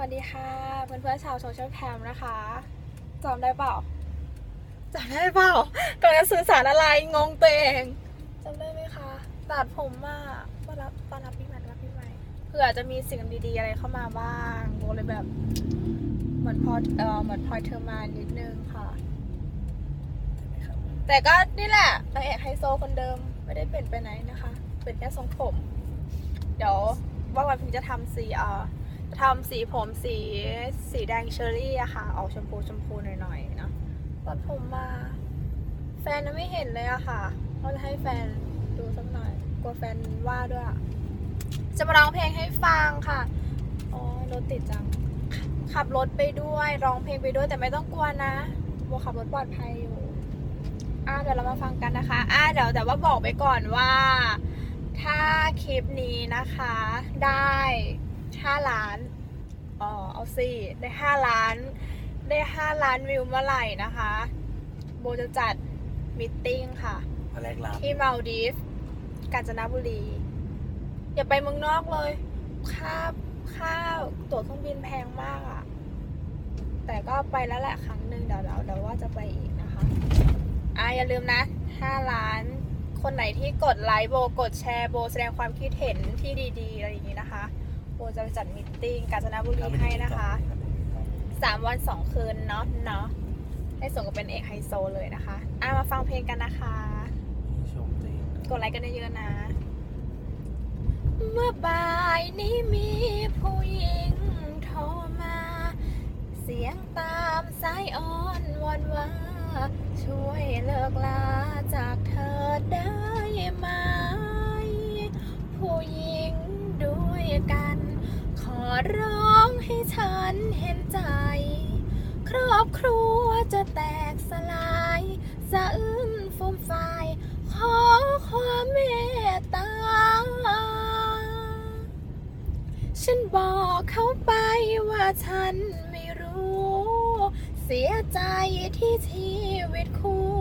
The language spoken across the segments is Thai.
วัสดีค่ะ เพื่อนเพื่อนๆชาวโซเชียลแคมนะคะจำได้เปล่าจำได้เปล่ากำลังจะสื่อสารอะไรงงตัวเองจำได้ไหมคะตัดผมมาต้อนรับตอนรับปีใหม่ต้อนรับปีใหม่เผื่อจะมีสิ่งดีๆอะไรเข้ามาบ้างโบเลยแบบ เหมือนพอเออเหมือนพลอยเธอมานิดนึงค่ะแต่ก็นี่แหละนางเอกไฮโซคนเดิมไม่ได้เปลี่ยนไปไหนนะคะ เป็นแค่ทรงผม เดี๋ยวว่าวันพิงจะทำสีเอ่อจะ ทำสีผมสีสีแดงเชอรี่อะค่ะ ออกชมพูชมพูหน่อยๆเนาะตัดผมมา แฟนยังไม่เห็นเลยอะค่ะก็จะให้แฟนดูสักหน่อย กลัวแฟนว่าด้วยอะจะมาร้องเพลงให้ฟังค่ะอ๋อรถติดจัง ขับรถไปด้วยร้องเพลงไปด้วยแต่ไม่ต้องกลัวนะโบขับรถปลอดภัยอยู่อ่าเดี๋ยวเรามาฟังกันนะคะอ่าเดี๋ยวแต่ว่าบอกไปก่อนว่า ถ้าคลิปนี้นะคะ ได้ 5ล้านอ๋อเอาสิได้5ล้าน ได้5ล้านวิวเมื่อไหร่นะคะ โบจะจัดมิทติ้งค่ะพระแรกลาที่มาลดีฟกาญจนบุรี อย่าไปเมืองนอกเลย ค่าค่าตั๋วเครื่องบินแพงมากอะ่ะ แต่ก็ไปแล้วแหละครั้งหนึ่งเดี๋ยวเดี๋ยวเดี๋ยวว่าจะไปอีกนะคะอะอย่าลืมนะ5ล้าน คนไหนที่กดไลค์โบกดแชร์โบแสดงความคิดเห็นที่ดี ๆ อะไรอย่างนี้นะคะ โบจะไปจัดมิทติ้งกาญจนบุรีให้นะคะสามวันสองคืนเนาะเนาะให้สมกับเป็นเอกไฮโซเลยนะคะอะมาฟังเพลงกันนะคะชมตัวเองกดไลค์กันเยอะๆนะ เมื่อบ่ายนี้มีผู้หญิงโทรมา เสียงตามสายอ้อนวอนว่า ช่วยเลิกลาจากเธอได้ ร้องให้ฉันเห็นใจ ครอบครัวจะแตกสลายสะอื้นฟูมฟายขอความเมตตา ฉันบอกเขาไปว่าฉันไม่รู้ เสียใจที่ชีวิตคู่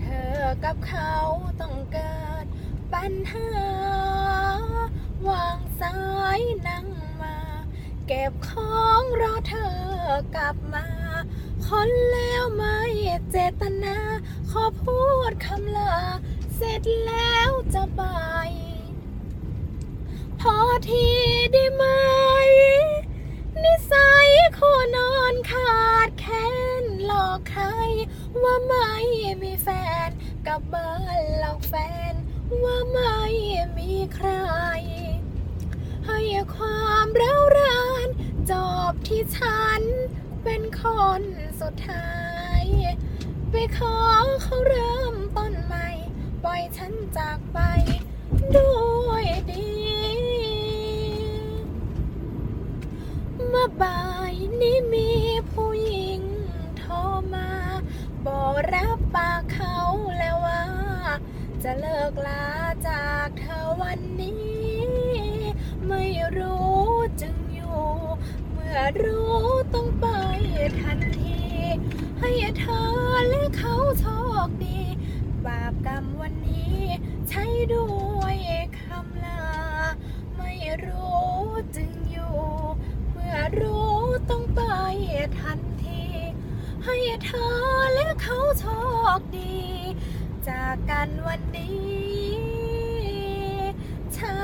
เธอกับเขาต้องเกิดปัญหาวางสายนั่งมา เก็บของรอเธอกลับมา คนแล้วไม่เจตนา ขอพูดคำลา เสร็จแล้วจะไป พอทีได้ไหม นิสัยคู่นอนขาดแค้นหลอกใคร ว่าไม่มีแฟนกับเบิร์หลอกแฟน ว่าไม่ ที่ฉันเป็นคนสุดท้าย ไปขอเขาเริ่มต้นใหม่ ปล่อยฉันจากไปด้วยดีเมื่อบ่ายนี้มีผู้หญิงโทรมาบอกรับปากเขาแล้วว่า จะเลิกลาจากเธอวันนี้ ไม่รู้ อรู้ต้องไปทันที ให้เธอและเขาโชคดี บาปกรรมวันนี้ ใช้ด้วยคำลา ไม่รู้จึงอยู่ เมื่อรู้ต้องไปทันที ให้เธอและเขาโชคดี จากกันวันนี้ ใช้